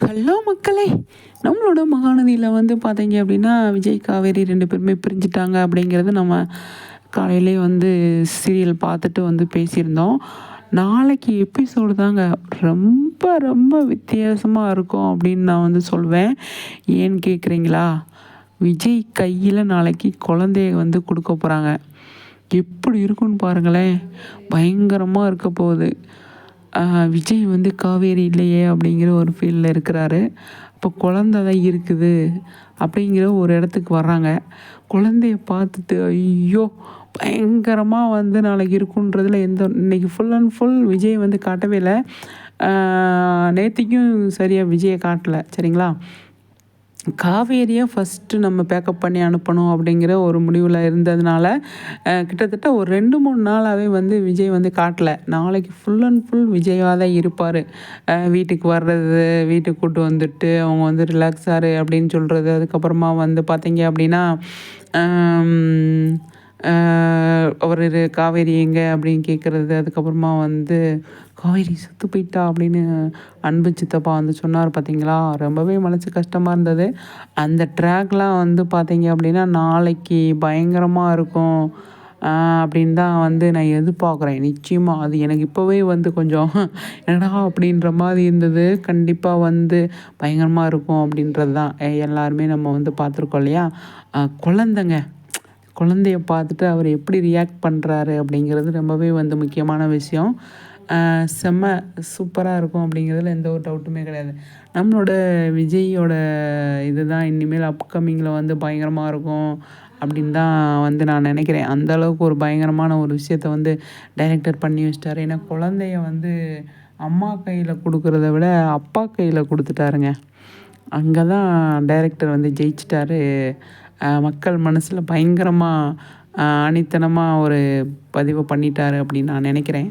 Hello மக்களே நம்மளோட மகாநதியில் வந்து பார்த்தீங்க அப்படின்னா விஜய் காவேரி ரெண்டு பேருமே பிரிஞ்சுட்டாங்க அப்படிங்கிறது நம்ம காலையிலே வந்து சீரியல் பார்த்துட்டு வந்து பேசியிருந்தோம். நாளைக்கு எபிசோடு தாங்க ரொம்ப ரொம்ப வித்தியாசமாக இருக்கும் அப்படின்னு நான் வந்து சொல்வேன். ஏன்னு கேட்குறீங்களா விஜய் கையில் நாளைக்கு குழந்தைய வந்து கொடுக்க போகிறாங்க எப்படி இருக்குன்னு பாருங்களேன். பயங்கரமாக இருக்க போகுது. விஜய் வந்து காவேரி இல்லையே அப்படிங்கிற ஒரு ஃபீலில் இருக்கிறாரு. இப்போ குழந்த தான் இருக்குது அப்படிங்கிற ஒரு இடத்துக்கு வர்றாங்க. குழந்தைய பார்த்துட்டு ஐயோ பயங்கரமாக வந்து நாளைக்கு இருக்குன்றதில் எந்த இன்றைக்கி ஃபுல் அண்ட் ஃபுல் விஜய் வந்து காட்டவே இல்லை. நேற்றுக்கும் சரியாக விஜயை காட்டலை சரிங்களா? காவேரியை ஃபஸ்ட்டு நம்ம பேக்கப் பண்ணி அனுப்பணும் அப்படிங்கிற ஒரு முடிவில் இருந்ததுனால கிட்டத்தட்ட ஒரு ரெண்டு மூணு நாளாகவே வந்து விஜய் வந்து காட்டல. நாளைக்கு ஃபுல் அண்ட் ஃபுல் விஜயாக தான் இருப்பார். வீட்டுக்கு வர்றது வீட்டுக்கு கூட்டு வந்துட்டு அவங்க வந்து ரிலாக்ஸாரு அப்படின்னு சொல்கிறது அதுக்கப்புறமா வந்து பார்த்தீங்க அப்படின்னா அவர் காவேரி எங்கே அப்படின்னு கேட்குறது அதுக்கப்புறமா வந்து காவேரி செத்து போயிட்டா அப்படின்னு அன்பு சித்தப்பா வந்து சொன்னார் பார்த்தீங்களா ரொம்பவே மனசு கஷ்டமாக இருந்தது. அந்த ட்ராக்லாம் வந்து பார்த்தீங்க அப்படின்னா நாளைக்கு பயங்கரமாக இருக்கும். அப்படின்னு தான் வந்து நான் எதிர்பார்க்குறேன். நிச்சயமாக அது எனக்கு இப்போவே வந்து கொஞ்சம் என்னடா அப்படின்ற மாதிரி இருந்தது. கண்டிப்பாக வந்து பயங்கரமாக இருக்கும் அப்படின்றது தான். எல்லாருமே நம்ம வந்து பார்த்துருக்கோம் இல்லையா? குழந்தைங்க குழந்தைய பார்த்துட்டு அவர் எப்படி ரியாக்ட் பண்ணுறாரு அப்படிங்கிறது ரொம்பவே வந்து முக்கியமான விஷயம். செம்ம சூப்பராக இருக்கும் அப்படிங்கிறதுல எந்த ஒரு டவுட்டுமே கிடையாது. நம்மளோட விஜயோட இதுதான் இனிமேல் அப்கமிங்கில் வந்து பயங்கரமாக இருக்கும் அப்படின்னு தான் வந்து நான் நினைக்கிறேன். அந்த அளவுக்கு ஒரு பயங்கரமான ஒரு விஷயத்த வந்து டைரக்டர் பண்ணி வச்சிட்டாரு. ஏன்னா குழந்தைய வந்து அம்மா கையில் கொடுக்குறத விட அப்பா கையில் கொடுத்துட்டாருங்க. அங்கே தான் டைரக்டர் வந்து ஜெயிச்சிட்டாரு. மக்கள் மனசில் பயங்கரமாக அனித்தனமாக ஒரு பதிவை பண்ணிட்டாரு அப்படின்னு நான் நினைக்கிறேன்.